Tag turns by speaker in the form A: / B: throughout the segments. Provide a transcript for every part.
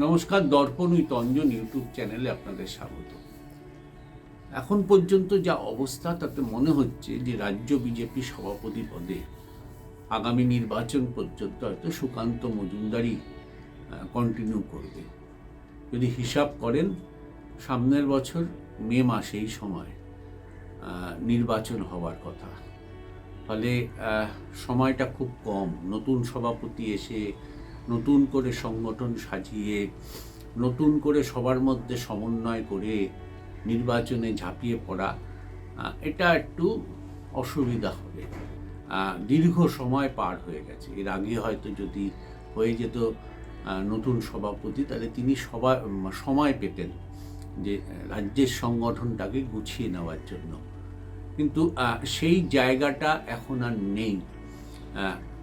A: নমস্কার, দর্পণ with Anjan YouTube চ্যানেলে আপনাদের স্বাগত। এখন পর্যন্ত যা অবস্থা, তাতে মনে হচ্ছে যে রাজ্য বিজেপি সভাপতি পদে আগামী নির্বাচন পর্যন্ত হয়তো সুকান্ত মজুমদারই কন্টিনিউ করবে। যদি হিসাব করেন, সামনের বছর মে মাসে এই সময় নির্বাচন হওয়ার কথা। ফলে সময়টা খুব কম। নতুন সভাপতি এসে নতুন করে সংগঠন সাজিয়ে নতুন করে সবার মধ্যে সমন্বয় করে নির্বাচনে ঝাঁপিয়ে পড়া এটা একটু অসুবিধা হবে। দীর্ঘ সময় পার হয়ে গেছে। এর আগে হয়তো যদি হয়ে যেত নতুন সভাপতি তাহলে তিনি উম, সময় পেতেন যে রাজ্যের সংগঠনটাকে গুছিয়ে নেওয়ার জন্য। কিন্তু সেই জায়গাটা এখন আর নেই।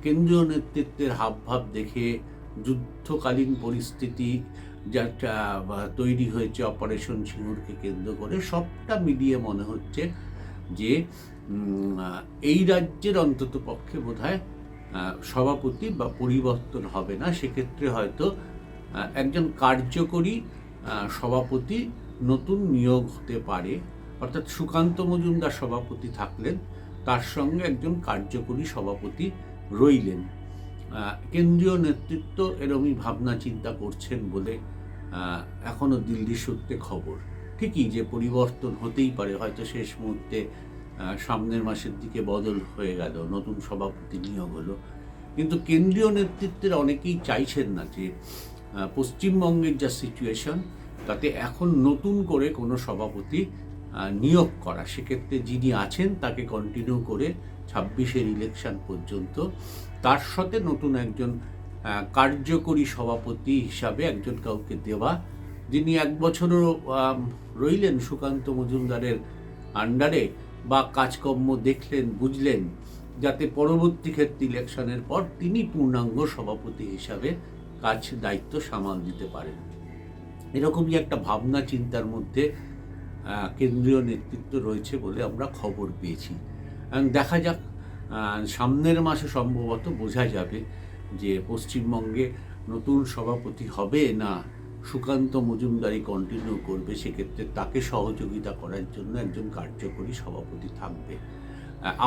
A: কেন্দ্রীয় নেতৃত্বের হাবভাব দেখে যুদ্ধকালীন পরিস্থিতি যেটা তৈরি হয়েছে অপারেশন সিঙ্গুরকে কেন্দ্র করে, সবটা মিলিয়ে মনে হচ্ছে যে এই রাজ্যের অন্তত পক্ষে বোধ সভাপতি বা পরিবর্তন হবে না। সেক্ষেত্রে হয়তো একজন কার্যকরী সভাপতি নতুন নিয়োগ হতে পারে। অর্থাৎ সুকান্ত মজুমদার সভাপতি থাকলেন, তার সঙ্গে একজন কার্যকরী সভাপতি রইলেন। কেন্দ্রীয় নেতৃত্ব এরমই ভাবনা চিন্তা করছেন বলে আহ, এখনও দিল্লি সূত্রে খবর। ঠিকই যে পরিবর্তন হতেই পারে হয়তো শেষ মুহূর্তে সামনের মাসের দিকে বদল হয়ে গেল নতুন সভাপতি নিয়োগ হলো। কিন্তু কেন্দ্রীয় নেতৃত্বের অনেকেই চাইছেন না যে পশ্চিমবঙ্গের যা সিচুয়েশন তাতে এখন নতুন করে কোনো সভাপতি নিয়োগ করা। সেক্ষেত্রে যিনি আছেন তাকে কন্টিনিউ করে ছাব্বিশের ইলেকশন পর্যন্ত। তার সাথে নতুন একজন কার্যকরী সভাপতি হিসাবে একজন কাউকে দেওয়া, যিনি এক বছরও রইলেন সুকান্ত মজুমদারের আন্ডারে বা কাজকর্ম দেখলেন, বুঝলেন, যাতে পরবর্তী ক্ষেত্রে ইলেকশনের পর তিনি পূর্ণাঙ্গ সভাপতি হিসাবে কাজ দায়িত্ব সামাল দিতে পারেন। এরকমই একটা ভাবনা চিন্তার মধ্যে কেন্দ্রীয় নেতৃত্ব রয়েছে বলে আমরা খবর পেয়েছি। দেখা যাক সামনের মাসে সম্ভবত বোঝা যাবে যে পশ্চিমবঙ্গে নতুন সভাপতি হবে না সুকান্ত মজুমদারি কন্টিনিউ করবে, সেক্ষেত্রে তাকে সহযোগিতা করার জন্য একজন কার্যকরী সভাপতি থাকবে।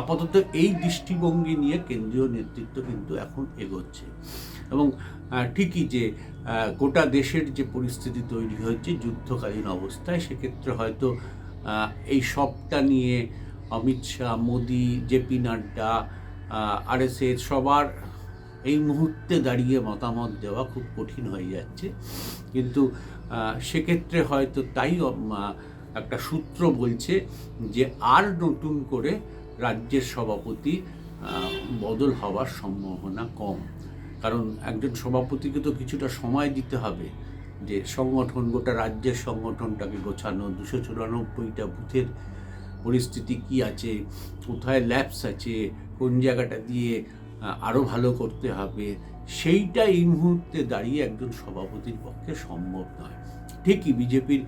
A: আপাতত এই দৃষ্টিভঙ্গি নিয়ে কেন্দ্রীয় নেতৃত্ব কিন্তু এখন এগোচ্ছে। এবং ঠিকই যে গোটা দেশের যে পরিস্থিতি তৈরি হয়েছে, যুদ্ধকালীন অবস্থায়, সেক্ষেত্রে হয়তো এই সবটা নিয়ে অমিত শাহ, মোদি জেপি নাড্ডা আর আরএসএস সবার এই মুহূর্তে দাঁড়িয়ে মতামত দেওয়া খুব কঠিন হয়ে যাচ্ছে। কিন্তু সেক্ষেত্রে হয়তো তাই একটা সূত্র বলছে যে আর নতুন করে রাজ্যের সভাপতি বদল হওয়ার সম্ভাবনা কম। কারণ একজন সভাপতিকে তো কিছুটা সময় দিতে হবে যে সংগঠন, গোটা রাজ্যের সংগঠনটাকে গোছানো, দুশো চুরানব্বইটা বুথের পরিস্থিতি কি আছে, কোথায় ল্যাপস আছে, কোন জায়গাটা দিয়ে আরও ভালো করতে হবে, সেইটা এই মুহূর্তে দাঁড়িয়ে একজন সভাপতির পক্ষে সম্ভব নয়। ঠিকই বিজেপির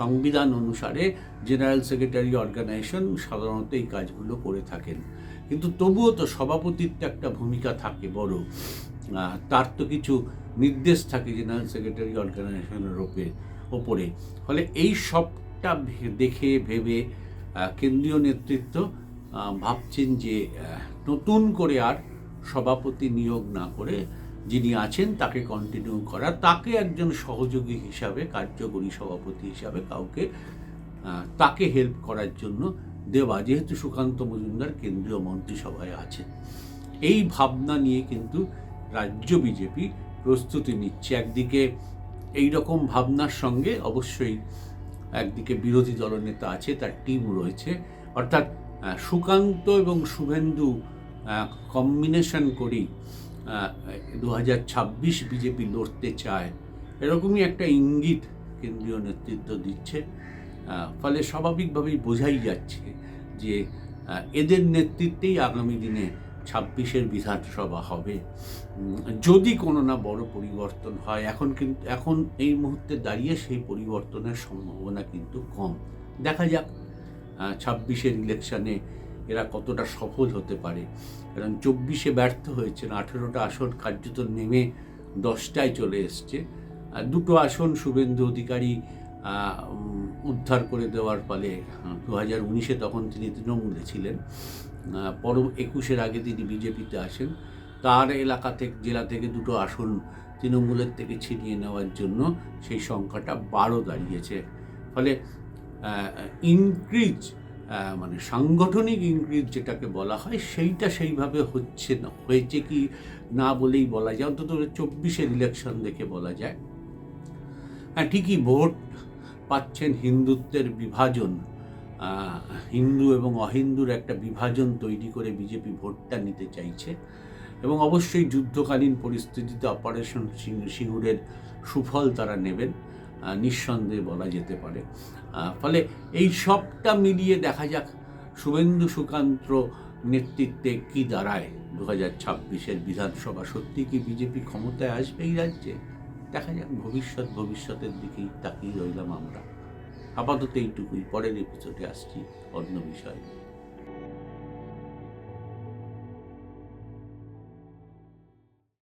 A: সংবিধান অনুসারে জেনারেল সেক্রেটারি অর্গানাইজেশন সাধারণত এই কাজগুলো করে থাকেন। কিন্তু তবুও তো সভাপতির তো একটা ভূমিকা থাকে বড়। তার তো কিছু নির্দেশ থাকে জেনারেল সেক্রেটারি অর্গানাইজেশনের ওপরে ওপরে। ফলে এই সবটা দেখে, ভেবে কেন্দ্রীয় নেতৃত্ব ভাবছেন যে নতুন করে আর সভাপতি নিয়োগ না করে যিনি আছেন তাকে কন্টিনিউ করা, তাকে একজন সহযোগী হিসাবে, কার্যকরী সভাপতি হিসাবে কাউকে তাকে হেল্প করার জন্য দেওয়া, যেহেতু সুকান্ত মজুমদার কেন্দ্রীয় মন্ত্রিসভায় আছেন। এই ভাবনা নিয়ে কিন্তু রাজ্য বিজেপি প্রস্তুতি নিচ্ছে। একদিকে এই রকম ভাবনার সঙ্গে অবশ্যই একদিকে বিরোধী দলনেতা আছে, তার টিম রয়েছে। অর্থাৎ সুকান্ত এবং শুভেন্দু কম্বিনেশন করেই দু হাজার ছাব্বিশ বিজেপি লড়তে চায়, এরকমই একটা ইঙ্গিত কেন্দ্রীয় নেতৃত্ব দিচ্ছে। ফলে স্বাভাবিকভাবেই বোঝাই যাচ্ছে যে এদের নেতৃত্বেই আগামী দিনে ছাব্বিশের বিধানসভা হবে। যদি কোনো না বড় পরিবর্তন হয়, এখন কিন্তু এখন এই মুহূর্তে দাঁড়িয়ে সেই পরিবর্তনের সম্ভাবনা কিন্তু কম। দেখা যাক ছাব্বিশের ইলেকশানে এরা কতটা সফল হতে পারে। কারণ চব্বিশে ব্যর্থ হয়েছেন, আঠেরোটা আসন কার্যত নেমে দশটায় চলে এসছে। দুটো আসন শুভেন্দু অধিকারী উদ্ধার করে দেওয়ার ফলে দু হাজার উনিশে তখন তিনি তৃণমূলে ছিলেন। পর একুশের আগে তিনি বিজেপিতে আসেন। তার এলাকা থেকে, জেলা থেকে দুটো আসন তৃণমূলের থেকে ছিনিয়ে নেওয়ার জন্য সেই সংখ্যাটা বারো দাঁড়িয়েছে। ফলে ইনক্রিজ মানে সাংগঠনিক ইনক্রিজ যেটাকে বলা হয়, সেইটা সেইভাবে হচ্ছে না। হয়েছে কি না বলেই বলা যায়। অন্তত চব্বিশের ইলেকশন দেখে বলা যায়। হ্যাঁ ঠিকই ভোট পাচ্ছেন হিন্দুত্বের বিভাজন। হিন্দু এবং অহিন্দুর একটা বিভাজন তৈরি করে বিজেপি ভোটটা নিতে চাইছে এবং অবশ্যই যুদ্ধকালীন পরিস্থিতিতে অপারেশন সিঙ্গুরের সুফল তারা নেবেন নিঃসন্দেহে বলা যেতে পারে। ফলে এই সবটা মিলিয়ে দেখা যাক শুভেন্দু সুকান্ত নেতৃত্বে কি দাঁড়ায় দু হাজার ছাব্বিশের বিধানসভা। সত্যি কি বিজেপি ক্ষমতায় আসবে এই রাজ্যে? দেখা যাক, ভবিষ্যৎ ভবিষ্যতের দিকেই তাকিয়ে রইলাম আমরা। আপাতত এইটুকুই। পরের এপিসোডে আসছি অন্য বিষয়ে